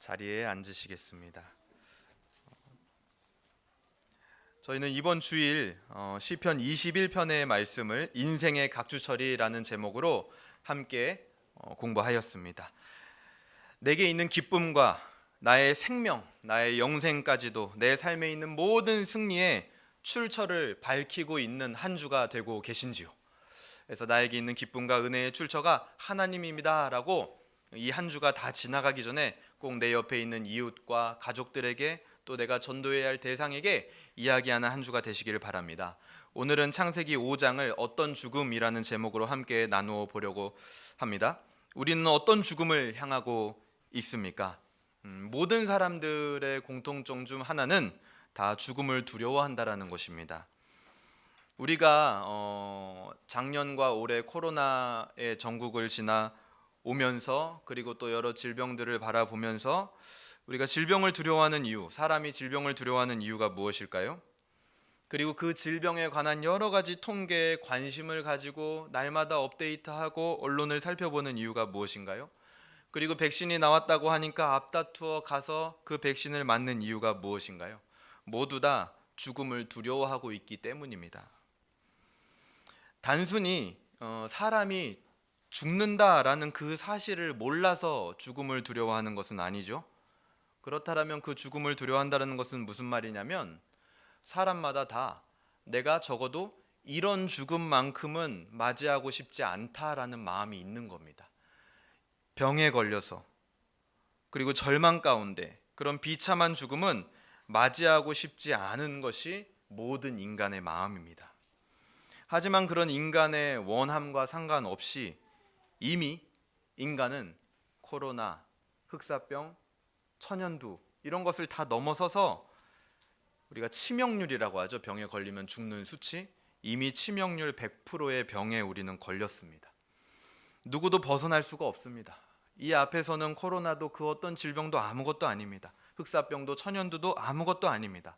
자리에 앉으시겠습니다. 저희는 이번 주일 어, 시편 21편의 말씀을 인생의 각주처리라는 제목으로 함께 어, 공부하였습니다. 내게 있는 기쁨과 나의 생명, 나의 영생까지도 내 삶에 있는 모든 승리의 출처를 밝히고 있는 한 주가 되고 계신지요. 그래서 나에게 있는 기쁨과 은혜의 출처가 하나님입니다라고 이 한 주가 다 지나가기 전에 꼭 내 옆에 있는 이웃과 가족들에게 또 내가 전도해야 할 대상에게 이야기하는 한 주가 되시기를 바랍니다. 오늘은 창세기 5장을 어떤 죽음이라는 제목으로 함께 나누어 보려고 합니다. 우리는 어떤 죽음을 향하고 있습니까? 음, 모든 사람들의 공통점 중 하나는 다 죽음을 두려워한다라는 것입니다. 우리가 어, 작년과 올해 코로나의 전국을 지나 오면서 그리고 또 여러 질병들을 바라보면서 우리가 질병을 두려워하는 이유, 사람이 질병을 두려워하는 이유가 무엇일까요? 그리고 그 질병에 관한 여러 가지 통계에 관심을 가지고 날마다 업데이트하고 언론을 살펴보는 이유가 무엇인가요? 그리고 백신이 나왔다고 하니까 앞다투어 가서 그 백신을 맞는 이유가 무엇인가요? 모두 다 죽음을 두려워하고 있기 때문입니다. 단순히 어, 사람이 죽는다라는 그 사실을 몰라서 죽음을 두려워하는 것은 아니죠. 그렇다면 그 죽음을 두려워한다는 것은 무슨 말이냐면 사람마다 다 내가 적어도 이런 죽음만큼은 맞이하고 싶지 않다라는 마음이 있는 겁니다. 병에 걸려서 그리고 절망 가운데 그런 비참한 죽음은 맞이하고 싶지 않은 것이 모든 인간의 마음입니다. 하지만 그런 인간의 원함과 상관없이 이미 인간은 코로나, 흑사병, 천연두 이런 것을 다 넘어서서 우리가 치명률이라고 하죠. 병에 걸리면 죽는 수치 이미 치명률 100%의 병에 우리는 걸렸습니다. 누구도 벗어날 수가 없습니다. 이 앞에서는 코로나도 그 어떤 질병도 아무것도 아닙니다. 흑사병도 천연두도 아무것도 아닙니다.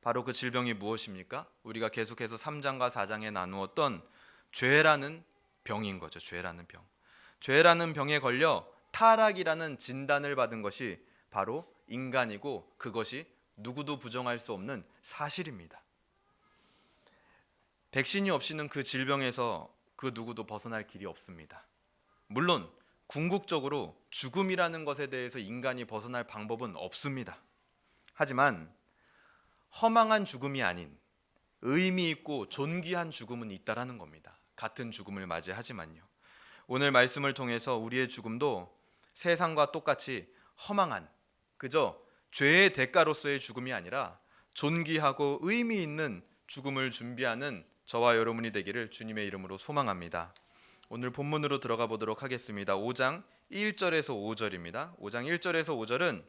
바로 그 질병이 무엇입니까? 우리가 계속해서 3장과 4장에 나누었던 죄라는 병인 거죠. 죄라는 병. 죄라는 병에 걸려 타락이라는 진단을 받은 것이 바로 인간이고 그것이 누구도 부정할 수 없는 사실입니다. 백신이 없이는 그 질병에서 그 누구도 벗어날 길이 없습니다. 물론 궁극적으로 죽음이라는 것에 대해서 인간이 벗어날 방법은 없습니다. 하지만 허망한 죽음이 아닌 의미 있고 존귀한 죽음은 있다라는 겁니다. 같은 죽음을 맞이하지만요. 오늘 말씀을 통해서 우리의 죽음도 세상과 똑같이 허망한 그저 죄의 대가로서의 죽음이 아니라 존귀하고 의미 있는 죽음을 준비하는 저와 여러분이 되기를 주님의 이름으로 소망합니다. 오늘 본문으로 들어가 보도록 하겠습니다. 5장 1절에서 5절입니다. 5장 1절에서 5절은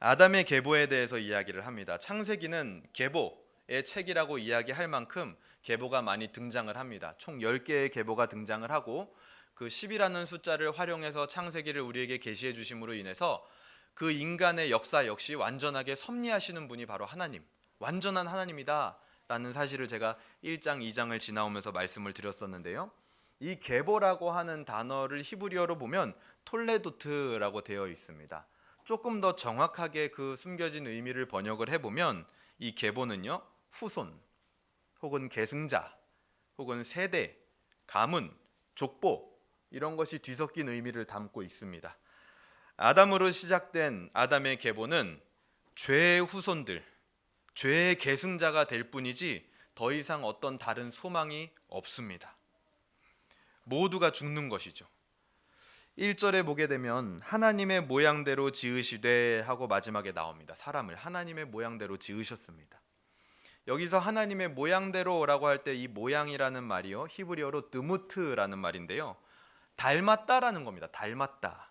아담의 계보에 대해서 이야기를 합니다. 창세기는 계보의 책이라고 이야기할 만큼 계보가 많이 등장을 합니다. 총 10개의 계보가 등장을 하고 그 10이라는 숫자를 활용해서 창세기를 우리에게 계시해 주심으로 인해서 그 인간의 역사 역시 완전하게 섭리하시는 분이 바로 하나님, 완전한 하나님이다 라는 사실을 제가 1장, 2장을 지나오면서 말씀을 드렸었는데요. 이 계보라고 하는 단어를 히브리어로 보면 톨레도트라고 되어 있습니다. 조금 더 정확하게 그 숨겨진 의미를 번역을 해보면 이 계보는요 후손 혹은 계승자 혹은 세대 가문 족보 이런 것이 뒤섞인 의미를 담고 있습니다. 아담으로 시작된 아담의 계보는 죄의 후손들, 죄의 계승자가 될 뿐이지 더 이상 어떤 다른 소망이 없습니다. 모두가 죽는 것이죠. 1절에 보게 되면 하나님의 모양대로 지으시되 하고 마지막에 나옵니다. 사람을 하나님의 모양대로 지으셨습니다. 여기서 하나님의 모양대로라고 할 때 이 모양이라는 말이요. 히브리어로 드무트라는 말인데요. 닮았다라는 겁니다. 닮았다.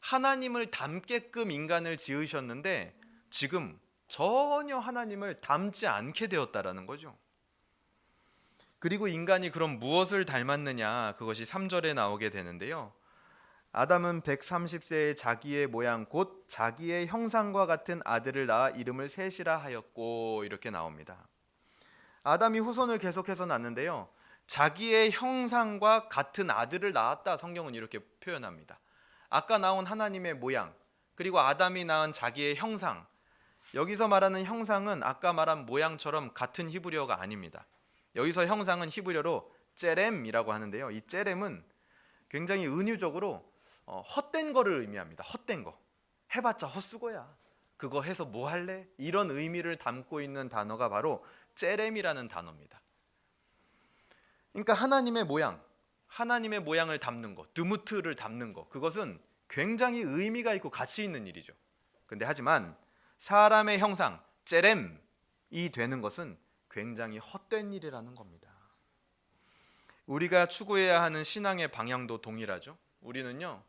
하나님을 닮게끔 인간을 지으셨는데 지금 전혀 하나님을 닮지 않게 되었다라는 거죠. 그리고 인간이 그럼 무엇을 닮았느냐? 그것이 3절에 나오게 되는데요. 아담은 130세의 자기의 모양 곧 자기의 형상과 같은 아들을 낳아 이름을 셋이라 하였고 이렇게 나옵니다. 아담이 후손을 계속해서 낳는데요. 자기의 형상과 같은 아들을 낳았다 성경은 이렇게 표현합니다. 아까 나온 하나님의 모양 그리고 아담이 낳은 자기의 형상. 여기서 말하는 형상은 아까 말한 모양처럼 같은 히브리어가 아닙니다. 여기서 형상은 히브리어로 째렘이라고 하는데요. 이 째렘은 굉장히 은유적으로 어, 헛된 거를 의미합니다. 헛된 거. 해봤자 헛수고야. 그거 해서 뭐 할래? 이런 의미를 담고 있는 단어가 바로 째렘이라는 단어입니다. 그러니까 하나님의 모양, 하나님의 모양을 담는 것, 드무트를 담는 것, 그것은 굉장히 의미가 있고 가치 있는 일이죠. 근데 하지만 사람의 형상, 째렘이 되는 것은 굉장히 헛된 일이라는 겁니다. 우리가 추구해야 하는 신앙의 방향도 동일하죠. 우리는요,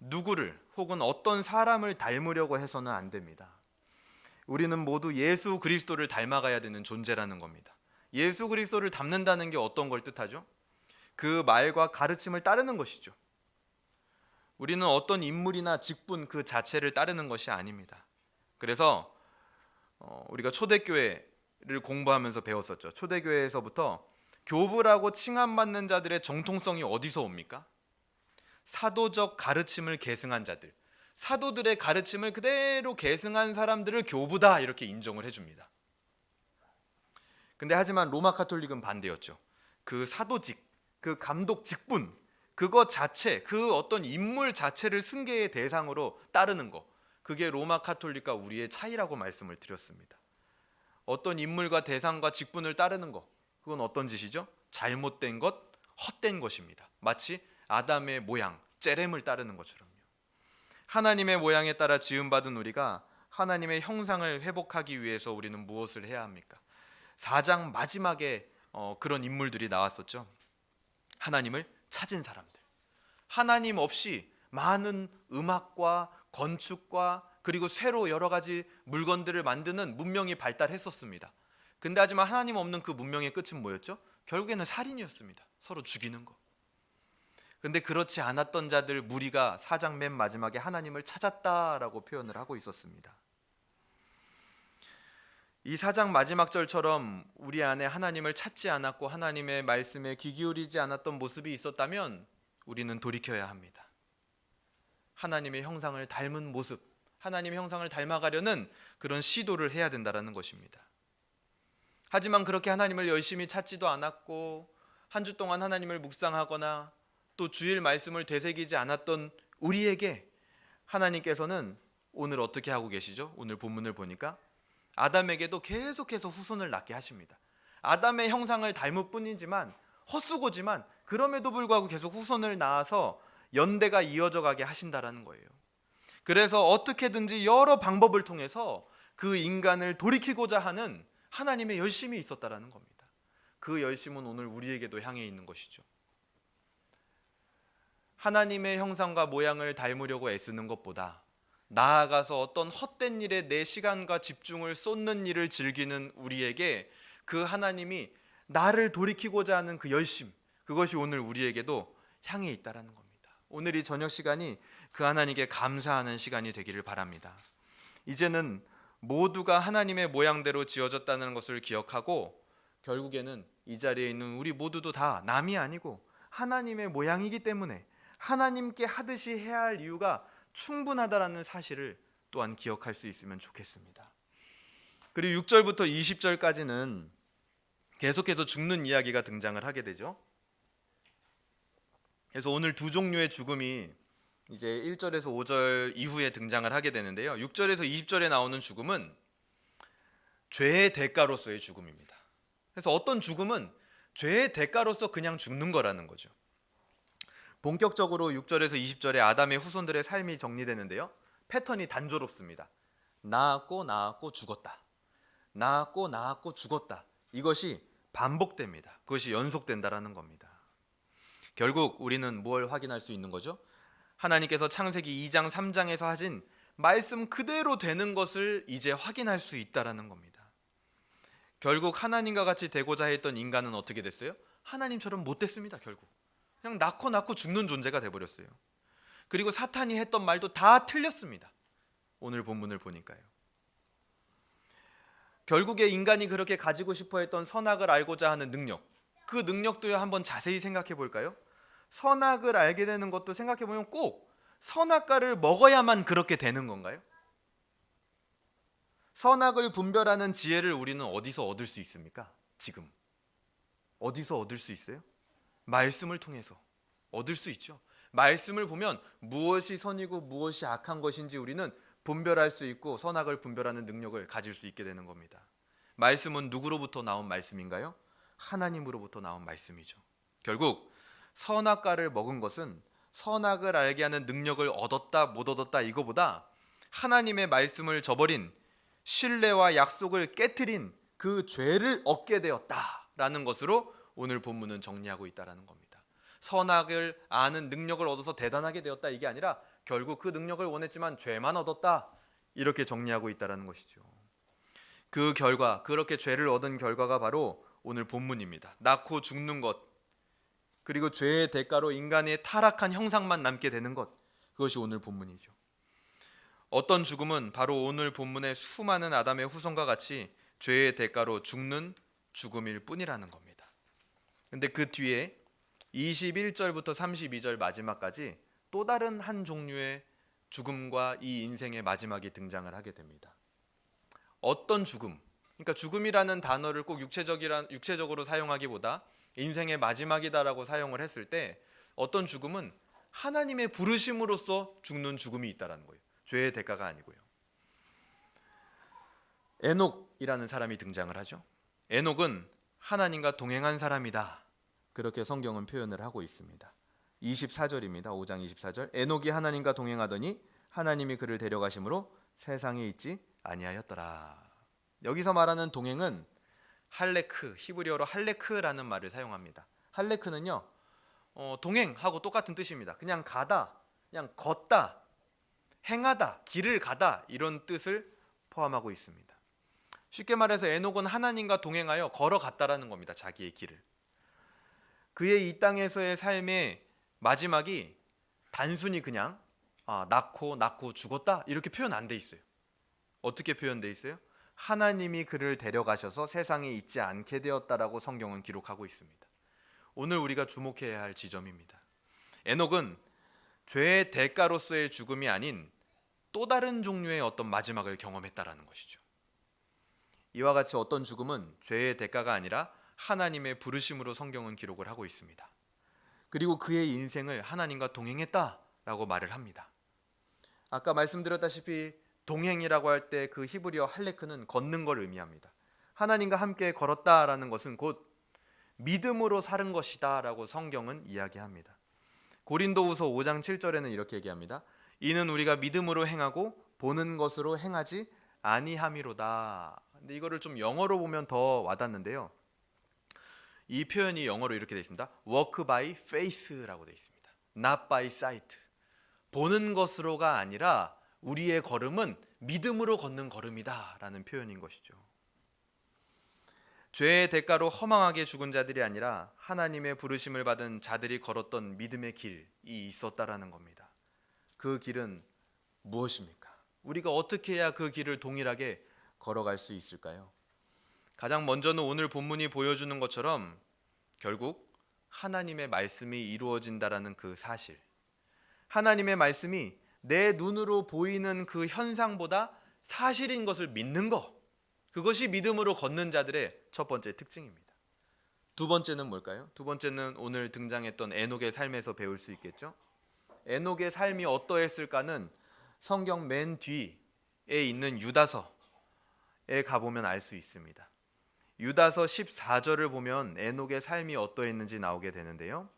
누구를 혹은 어떤 사람을 닮으려고 해서는 안 됩니다. 우리는 모두 예수 그리스도를 닮아가야 되는 존재라는 겁니다. 예수 그리스도를 닮는다는 게 어떤 걸 뜻하죠? 그 말과 가르침을 따르는 것이죠. 우리는 어떤 인물이나 직분 그 자체를 따르는 것이 아닙니다. 그래서 어, 우리가 초대교회를 공부하면서 배웠었죠. 초대교회에서부터 교부라고 칭함받는 자들의 정통성이 어디서 옵니까? 사도적 가르침을 계승한 자들, 사도들의 가르침을 그대로 계승한 사람들을 교부다 이렇게 인정을 해줍니다. 근데 하지만 로마 카톨릭은 반대였죠. 그 사도직, 그 감독 직분, 그것 자체, 그 어떤 인물 자체를 승계의 대상으로 따르는 것, 그게 로마 카톨릭과 우리의 차이라고 말씀을 드렸습니다. 어떤 인물과 대상과 직분을 따르는 것, 그건 어떤 짓이죠? 잘못된 것, 헛된 것입니다. 마치 아담의 모양, 째렘을 따르는 것처럼요. 하나님의 모양에 따라 지음받은 우리가 하나님의 형상을 회복하기 위해서 우리는 무엇을 해야 합니까? 4장 마지막에 어, 그런 인물들이 나왔었죠. 하나님을 찾은 사람들. 하나님 없이 많은 음악과 건축과 그리고 새로 여러 가지 물건들을 만드는 문명이 발달했었습니다. 근데 하지만 하나님 없는 그 문명의 끝은 뭐였죠? 결국에는 살인이었습니다. 서로 죽이는 거. 근데 그렇지 않았던 자들 무리가 사장 맨 마지막에 하나님을 찾았다라고 표현을 하고 있었습니다. 이 사장 마지막 절처럼 우리 안에 하나님을 찾지 않았고 하나님의 말씀에 귀 기울이지 않았던 모습이 있었다면 우리는 돌이켜야 합니다. 하나님의 형상을 닮은 모습, 하나님의 형상을 닮아가려는 그런 시도를 해야 된다라는 것입니다. 하지만 그렇게 하나님을 열심히 찾지도 않았고 한 주 동안 하나님을 묵상하거나 또 주일 말씀을 되새기지 않았던 우리에게 하나님께서는 오늘 어떻게 하고 계시죠? 오늘 본문을 보니까 아담에게도 계속해서 후손을 낳게 하십니다. 아담의 형상을 닮을 뿐이지만 헛수고지만 그럼에도 불구하고 계속 후손을 낳아서 연대가 이어져 가게 하신다라는 거예요. 그래서 어떻게든지 여러 방법을 통해서 그 인간을 돌이키고자 하는 하나님의 열심이 있었다라는 겁니다. 그 열심은 오늘 우리에게도 향해 있는 것이죠. 하나님의 형상과 모양을 닮으려고 애쓰는 것보다 나아가서 어떤 헛된 일에 내 시간과 집중을 쏟는 일을 즐기는 우리에게 그 하나님이 나를 돌이키고자 하는 그 열심 그것이 오늘 우리에게도 향해 있다라는 겁니다. 오늘 이 저녁 시간이 그 하나님께 감사하는 시간이 되기를 바랍니다. 이제는 모두가 하나님의 모양대로 지어졌다는 것을 기억하고 결국에는 이 자리에 있는 우리 모두도 다 남이 아니고 하나님의 모양이기 때문에 하나님께 하듯이 해야 할 이유가 충분하다라는 사실을 또한 기억할 수 있으면 좋겠습니다. 그리고 6절부터 20절까지는 계속해서 죽는 이야기가 등장을 하게 되죠. 그래서 오늘 두 종류의 죽음이 이제 1절에서 5절 이후에 등장을 하게 되는데요. 6절에서 20절에 나오는 죽음은 죄의 대가로서의 죽음입니다. 그래서 어떤 죽음은 죄의 대가로서 그냥 죽는 거라는 거죠. 본격적으로 6절에서 20절에 아담의 후손들의 삶이 정리되는데요. 패턴이 단조롭습니다. 낳았고 낳았고 죽었다. 낳았고 낳았고 죽었다. 이것이 반복됩니다. 그것이 연속된다라는 겁니다. 결국 우리는 뭘 확인할 수 있는 거죠? 하나님께서 창세기 2장 3장에서 하신 말씀 그대로 되는 것을 이제 확인할 수 있다라는 겁니다. 결국 하나님과 같이 되고자 했던 인간은 어떻게 됐어요? 하나님처럼 못 됐습니다, 결국. 그냥 낳고 낳고 죽는 존재가 돼 버렸어요. 그리고 사탄이 했던 말도 다 틀렸습니다. 오늘 본문을 보니까요. 결국에 인간이 그렇게 가지고 싶어 했던 선악을 알고자 하는 능력. 그 능력도요 한번 자세히 생각해 볼까요? 선악을 알게 되는 것도 생각해 보면 꼭 선악과를 먹어야만 그렇게 되는 건가요? 선악을 분별하는 지혜를 우리는 어디서 얻을 수 있습니까? 지금 어디서 얻을 수 있어요? 말씀을 통해서 얻을 수 있죠. 말씀을 보면 무엇이 선이고 무엇이 악한 것인지 우리는 분별할 수 있고 선악을 분별하는 능력을 가질 수 있게 되는 겁니다. 말씀은 누구로부터 나온 말씀인가요? 하나님으로부터 나온 말씀이죠. 결국 선악과를 먹은 것은 선악을 알게 하는 능력을 얻었다 못 얻었다 이거보다 하나님의 말씀을 저버린 신뢰와 약속을 깨뜨린 그 죄를 얻게 되었다라는 것으로 오늘 본문은 정리하고 있다라는 겁니다. 선악을 아는 능력을 얻어서 대단하게 되었다 이게 아니라 결국 그 능력을 원했지만 죄만 얻었다 이렇게 정리하고 있다라는 것이죠. 그 결과 그렇게 죄를 얻은 결과가 바로 오늘 본문입니다. 낳고 죽는 것 그리고 죄의 대가로 인간의 타락한 형상만 남게 되는 것 그것이 오늘 본문이죠. 어떤 죽음은 바로 오늘 본문의 수많은 아담의 후손과 같이 죄의 대가로 죽는 죽음일 뿐이라는 겁니다. 근데 그 뒤에 21절부터 32절 마지막까지 또 다른 한 종류의 죽음과 이 인생의 마지막이 등장을 하게 됩니다. 어떤 죽음? 그러니까 죽음이라는 단어를 꼭 육체적이란 육체적으로 사용하기보다 인생의 마지막이다라고 사용을 했을 때 어떤 죽음은 하나님의 부르심으로써 죽는 죽음이 있다라는 거예요. 죄의 대가가 아니고요. 에녹이라는 사람이 등장을 하죠. 에녹은 하나님과 동행한 사람이다. 그렇게 성경은 표현을 하고 있습니다. 24절입니다. 5장 24절. 에녹이 하나님과 동행하더니 하나님이 그를 데려가심으로 세상에 있지 아니하였더라. 여기서 말하는 동행은 할레크, 히브리어로 할레크라는 말을 사용합니다. 할레크는요. 어, 동행하고 똑같은 뜻입니다. 그냥 가다, 그냥 걷다, 행하다, 길을 가다 이런 뜻을 포함하고 있습니다. 쉽게 말해서 에녹은 하나님과 동행하여 걸어갔다라는 겁니다. 자기의 길을. 그의 이 땅에서의 삶의 마지막이 단순히 그냥 아, 낳고 낳고 죽었다 이렇게 표현 안 돼 있어요. 어떻게 표현돼 있어요? 하나님이 그를 데려가셔서 세상에 있지 않게 되었다라고 성경은 기록하고 있습니다. 오늘 우리가 주목해야 할 지점입니다. 에녹은 죄의 대가로서의 죽음이 아닌 또 다른 종류의 어떤 마지막을 경험했다라는 것이죠. 이와 같이 어떤 죽음은 죄의 대가가 아니라 하나님의 부르심으로 성경은 기록을 하고 있습니다. 그리고 그의 인생을 하나님과 동행했다라고 말을 합니다. 아까 말씀드렸다시피 동행이라고 할 때 그 히브리어 할레크는 걷는 걸 의미합니다. 하나님과 함께 걸었다라는 것은 곧 믿음으로 사는 것이다라고 성경은 이야기합니다. 고린도후서 5장 7절에는 이렇게 얘기합니다. 이는 우리가 믿음으로 행하고 보는 것으로 행하지 아니함이로다. 근데 이거를 좀 영어로 보면 더 와닿는데요. 이 표현이 영어로 이렇게 되어 있습니다. Walk by faith라고 되어 있습니다. Not by sight. 보는 것으로가 아니라 우리의 걸음은 믿음으로 걷는 걸음이다라는 표현인 것이죠. 죄의 대가로 허망하게 죽은 자들이 아니라 하나님의 부르심을 받은 자들이 걸었던 믿음의 길이 있었다라는 겁니다. 그 길은 무엇입니까? 우리가 어떻게 해야 그 길을 동일하게 걸어갈 수 있을까요? 가장 먼저는 오늘 본문이 보여주는 것처럼 결국 하나님의 말씀이 이루어진다라는 그 사실. 하나님의 말씀이 내 눈으로 보이는 그 현상보다 사실인 것을 믿는 것. 그것이 믿음으로 걷는 자들의 첫 번째 특징입니다. 두 번째는 뭘까요? 두 번째는 오늘 등장했던 에녹의 삶에서 배울 수 있겠죠. 에녹의 삶이 어떠했을까는 성경 맨 뒤에 있는 유다서에 가보면 알 수 있습니다. 유다서 14절을 보면 에녹의 삶이 어떠했는지 나오게 되는데요.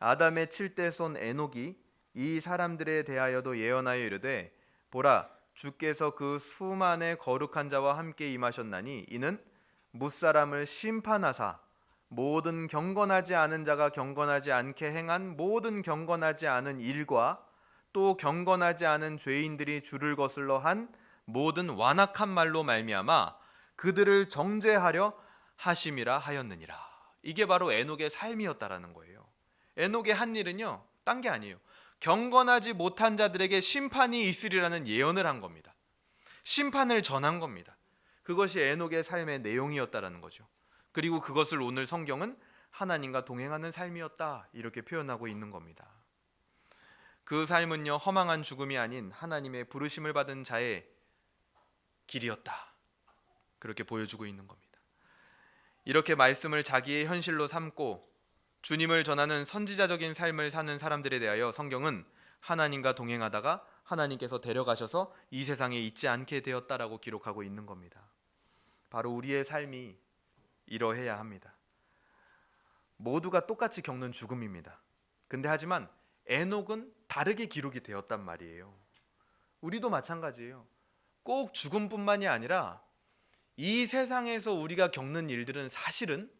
아담의 칠대 손 에녹이 이 사람들에 대하여도 예언하여 이르되 보라 주께서 그 수만의 거룩한 자와 함께 임하셨나니 이는 무사람을 심판하사 모든 경건하지 않은 자가 경건하지 않게 행한 모든 경건하지 않은 일과 또 경건하지 않은 죄인들이 주를 거슬러 한 모든 완악한 말로 말미암아 그들을 정죄하려 하심이라 하였느니라. 이게 바로 에녹의 삶이었다라는 거예요. 에녹의 한 일은요, 딴 게 아니에요. 경건하지 못한 자들에게 심판이 있으리라는 예언을 한 겁니다. 심판을 전한 겁니다. 그것이 에녹의 삶의 내용이었다라는 거죠. 그리고 그것을 오늘 성경은 하나님과 동행하는 삶이었다 이렇게 표현하고 있는 겁니다. 그 삶은요 허망한 죽음이 아닌 하나님의 부르심을 받은 자의 길이었다. 그렇게 보여주고 있는 겁니다. 이렇게 말씀을 자기의 현실로 삼고 주님을 전하는 선지자적인 삶을 사는 사람들에 대하여 성경은 하나님과 동행하다가 하나님께서 데려가셔서 이 세상에 있지 않게 되었다라고 기록하고 있는 겁니다. 바로 우리의 삶이 이러해야 합니다. 모두가 똑같이 겪는 죽음입니다. 근데 하지만 에녹은 다르게 기록이 되었단 말이에요. 우리도 마찬가지예요. 꼭 죽음뿐만이 아니라 이 세상에서 우리가 겪는 일들은 사실은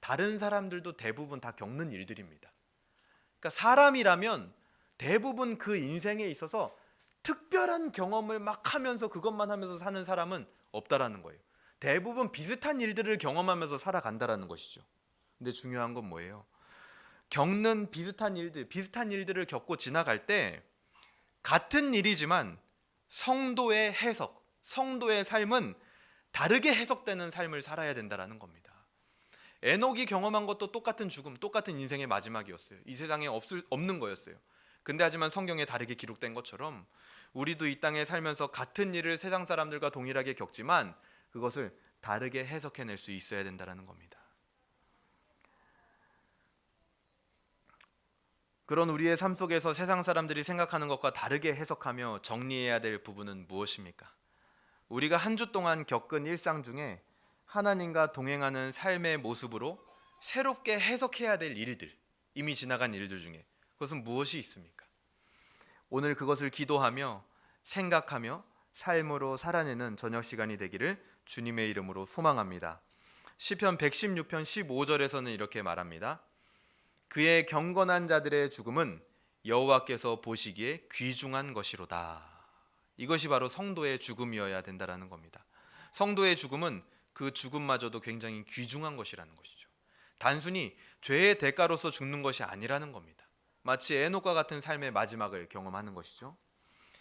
다른 사람들도 대부분 다 겪는 일들입니다. 그러니까 사람이라면 대부분 그 인생에 있어서 특별한 경험을 막 하면서 그것만 하면서 사는 사람은 없다라는 거예요. 대부분 비슷한 일들을 경험하면서 살아간다라는 것이죠. 근데 중요한 건 뭐예요? 겪는 비슷한 일들, 비슷한 일들을 겪고 지나갈 때 같은 일이지만 성도의 해석, 성도의 삶은 다르게 해석되는 삶을 살아야 된다라는 겁니다. 에녹이 경험한 것도 똑같은 죽음, 똑같은 인생의 마지막이었어요. 이 세상에 없을 없는 거였어요. 근데 하지만 성경에 다르게 기록된 것처럼 우리도 이 땅에 살면서 같은 일을 세상 사람들과 동일하게 겪지만 그것을 다르게 해석해낼 수 있어야 된다라는 겁니다. 그런 우리의 삶 속에서 세상 사람들이 생각하는 것과 다르게 해석하며 정리해야 될 부분은 무엇입니까? 우리가 한 주 동안 겪은 일상 중에 하나님과 동행하는 삶의 모습으로 새롭게 해석해야 될 일들, 이미 지나간 일들 중에 그것은 무엇이 있습니까? 오늘 그것을 기도하며 생각하며 삶으로 살아내는 저녁 시간이 되기를 주님의 이름으로 소망합니다. 시편 116편 15절에서는 이렇게 말합니다. 그의 경건한 자들의 죽음은 여호와께서 보시기에 귀중한 것이로다. 이것이 바로 성도의 죽음이어야 된다라는 겁니다. 성도의 죽음은 그 죽음마저도 굉장히 귀중한 것이라는 것이죠. 단순히 죄의 대가로서 죽는 것이 아니라는 겁니다. 마치 에녹과 같은 삶의 마지막을 경험하는 것이죠.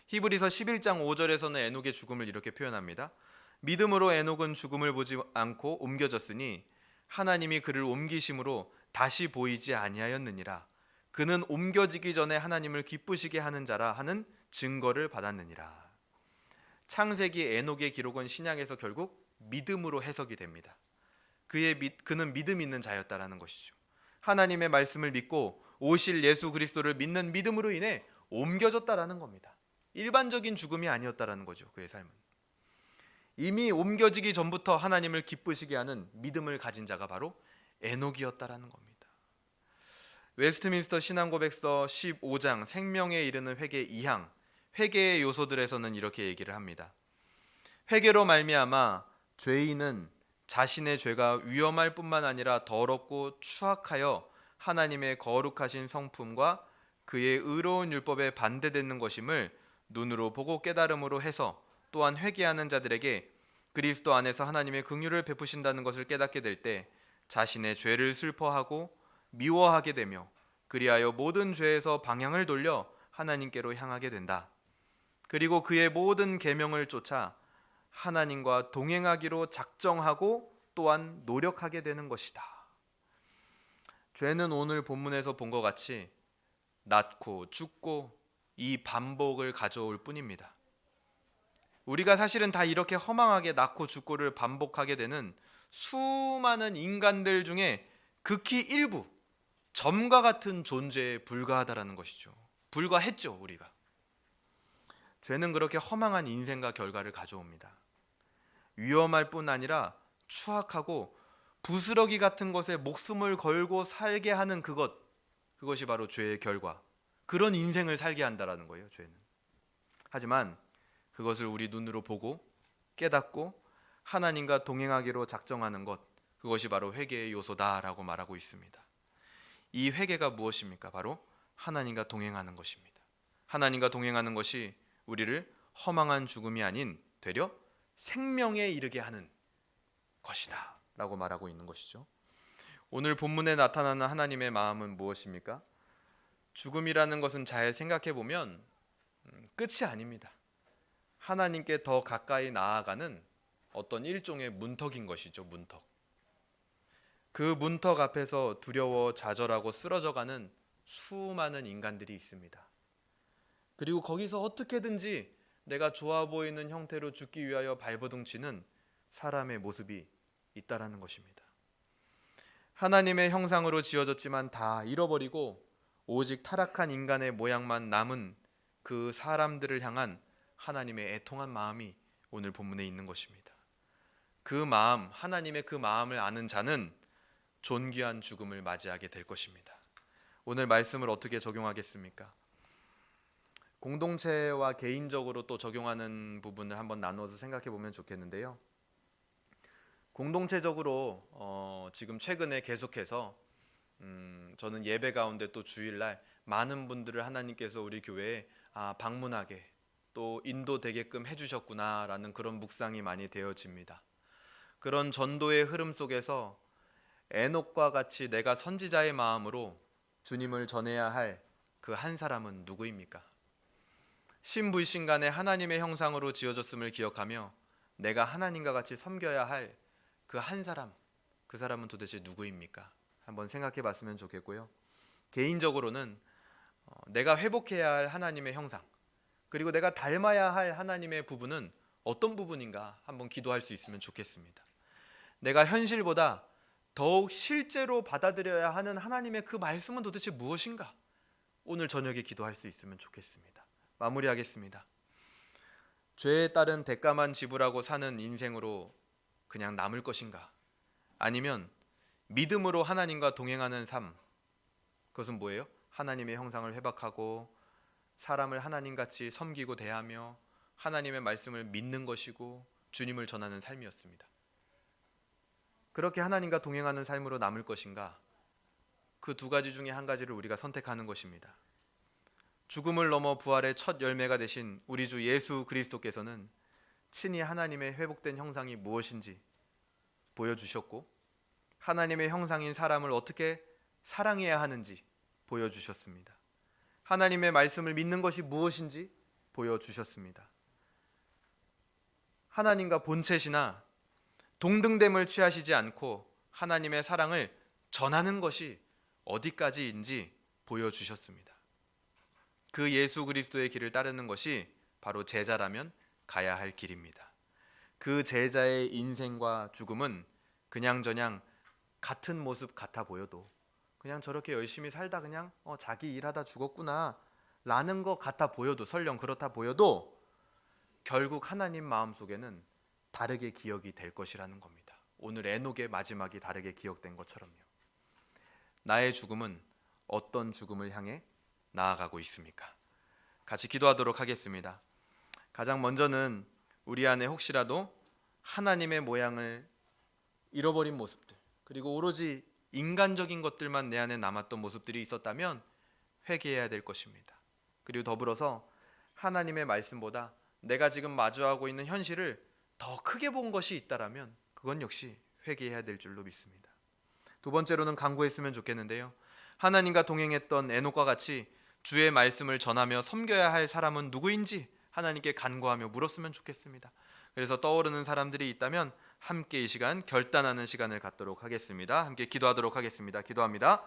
히브리서 11장 5절에서는 에녹의 죽음을 이렇게 표현합니다. 믿음으로 에녹은 죽음을 보지 않고 옮겨졌으니 하나님이 그를 옮기심으로 다시 보이지 아니하였느니라. 그는 옮겨지기 전에 하나님을 기쁘시게 하는 자라 하는 증거를 받았느니라. 창세기 에녹의 기록은 신약에서 결국 믿음으로 해석이 됩니다. 그의 믿, 그는 믿음 있는 자였다라는 것이죠. 하나님의 말씀을 믿고 오실 예수 그리스도를 믿는 믿음으로 인해 옮겨졌다라는 겁니다. 일반적인 죽음이 아니었다라는 거죠. 그의 삶은. 이미 옮겨지기 전부터 하나님을 기쁘시게 하는 믿음을 가진 자가 바로 에녹이었다라는 겁니다. 웨스트민스터 신앙고백서 15장 생명에 이르는 회개 2항 회개의 요소들에서는 이렇게 얘기를 합니다. 회개로 말미암아 죄인은 자신의 죄가 위험할 뿐만 아니라 더럽고 추악하여 하나님의 거룩하신 성품과 그의 의로운 율법에 반대되는 것임을 눈으로 보고 깨달음으로 해서 또한 회개하는 자들에게 그리스도 안에서 하나님의 긍휼을 베푸신다는 것을 깨닫게 될 때 자신의 죄를 슬퍼하고 미워하게 되며 그리하여 모든 죄에서 방향을 돌려 하나님께로 향하게 된다. 그리고 그의 모든 계명을 쫓아 하나님과 동행하기로 작정하고 또한 노력하게 되는 것이다. 죄는 오늘 본문에서 본 것 같이 낳고 죽고 이 반복을 가져올 뿐입니다. 우리가 사실은 다 이렇게 허망하게 낳고 죽고를 반복하게 되는 수많은 인간들 중에 극히 일부 점과 같은 존재에 불과하다라는 것이죠. 불과했죠, 우리가. 죄는 그렇게 허망한 인생과 결과를 가져옵니다. 위험할 뿐 아니라 추악하고 부스러기 같은 것에 목숨을 걸고 살게 하는 그것 그것이 바로 죄의 결과. 그런 인생을 살게 한다라는 거예요, 죄는. 하지만 그것을 우리 눈으로 보고 깨닫고 하나님과 동행하기로 작정하는 것 그것이 바로 회개의 요소다라고 말하고 있습니다. 이 회개가 무엇입니까? 바로 하나님과 동행하는 것입니다. 하나님과 동행하는 것이 우리를 허망한 죽음이 아닌 되려 생명에 이르게 하는 것이다라고 말하고 있는 것이죠. 오늘 본문에 나타나는 하나님의 마음은 무엇입니까? 죽음이라는 것은 잘 생각해 보면 음, 끝이 아닙니다. 하나님께 더 가까이 나아가는 어떤 일종의 문턱인 것이죠, 문턱. 그 문턱 앞에서 두려워 좌절하고 쓰러져가는 수많은 인간들이 있습니다. 그리고 거기서 어떻게든지 내가 좋아 보이는 형태로 죽기 위하여 발버둥치는 사람의 모습이 있다라는 것입니다. 하나님의 형상으로 지어졌지만 다 잃어버리고 오직 타락한 인간의 모양만 남은 그 사람들을 향한 하나님의 애통한 마음이 오늘 본문에 있는 것입니다. 그 마음, 하나님의 그 마음을 아는 자는 존귀한 죽음을 맞이하게 될 것입니다. 오늘 말씀을 어떻게 적용하겠습니까? 공동체와 개인적으로 또 적용하는 부분을 한번 나누어서 생각해 보면 좋겠는데요. 공동체적으로 어, 지금 최근에 계속해서 음, 저는 예배 가운데 또 주일날 많은 분들을 하나님께서 우리 교회에 아, 방문하게 또 인도되게끔 해주셨구나라는 그런 묵상이 많이 되어집니다. 그런 전도의 흐름 속에서 에녹과 같이 내가 선지자의 마음으로 주님을 전해야 할 그 한 사람은 누구입니까? 신불신간에 하나님의 형상으로 지어졌음을 기억하며 내가 하나님과 같이 섬겨야 할 그 한 사람, 그 사람은 도대체 누구입니까? 한번 생각해 봤으면 좋겠고요. 개인적으로는 어, 내가 회복해야 할 하나님의 형상, 그리고 내가 닮아야 할 하나님의 부분은 어떤 부분인가 한번 기도할 수 있으면 좋겠습니다. 내가 현실보다 더욱 실제로 받아들여야 하는 하나님의 그 말씀은 도대체 무엇인가? 오늘 저녁에 기도할 수 있으면 좋겠습니다. 마무리하겠습니다. 죄에 따른 대가만 지불하고 사는 인생으로 그냥 남을 것인가? 아니면 믿음으로 하나님과 동행하는 삶. 그것은 뭐예요? 하나님의 형상을 회복하고 사람을 하나님 같이 섬기고 대하며 하나님의 말씀을 믿는 것이고 주님을 전하는 삶이었습니다. 그렇게 하나님과 동행하는 삶으로 남을 것인가? 그 두 가지 중에 한 가지를 우리가 선택하는 것입니다. 죽음을 넘어 부활의 첫 열매가 되신 우리 주 예수 그리스도께서는 친히 하나님의 회복된 형상이 무엇인지 보여주셨고 하나님의 형상인 사람을 어떻게 사랑해야 하는지 보여주셨습니다. 하나님의 말씀을 믿는 것이 무엇인지 보여주셨습니다. 하나님과 본체시나 동등됨을 취하시지 않고 하나님의 사랑을 전하는 것이 어디까지인지 보여주셨습니다. 그 예수 그리스도의 길을 따르는 것이 바로 제자라면 가야 할 길입니다. 그 제자의 인생과 죽음은 그냥저냥 같은 모습 같아 보여도 그냥 저렇게 열심히 살다 그냥 어, 자기 일하다 죽었구나 라는 것 같아 보여도 설령 그렇다 보여도 결국 하나님 마음속에는 다르게 기억이 될 것이라는 겁니다. 오늘 에녹의 마지막이 다르게 기억된 것처럼요. 나의 죽음은 어떤 죽음을 향해 나아가고 있습니까? 같이 기도하도록 하겠습니다. 가장 먼저는 우리 안에 혹시라도 하나님의 모양을 잃어버린 모습들, 그리고 오로지 인간적인 것들만 내 안에 남았던 모습들이 있었다면 회개해야 될 것입니다. 그리고 더불어서 하나님의 말씀보다 내가 지금 마주하고 있는 현실을 더 크게 본 것이 있다라면 그건 역시 회개해야 될 줄로 믿습니다. 두 번째로는 강구했으면 좋겠는데요. 하나님과 동행했던 에녹과 같이 주의 말씀을 전하며 섬겨야 할 사람은 누구인지 하나님께 간구하며 물었으면 좋겠습니다. 그래서 떠오르는 사람들이 있다면 함께 이 시간 결단하는 시간을 갖도록 하겠습니다. 함께 기도하도록 하겠습니다. 기도합니다.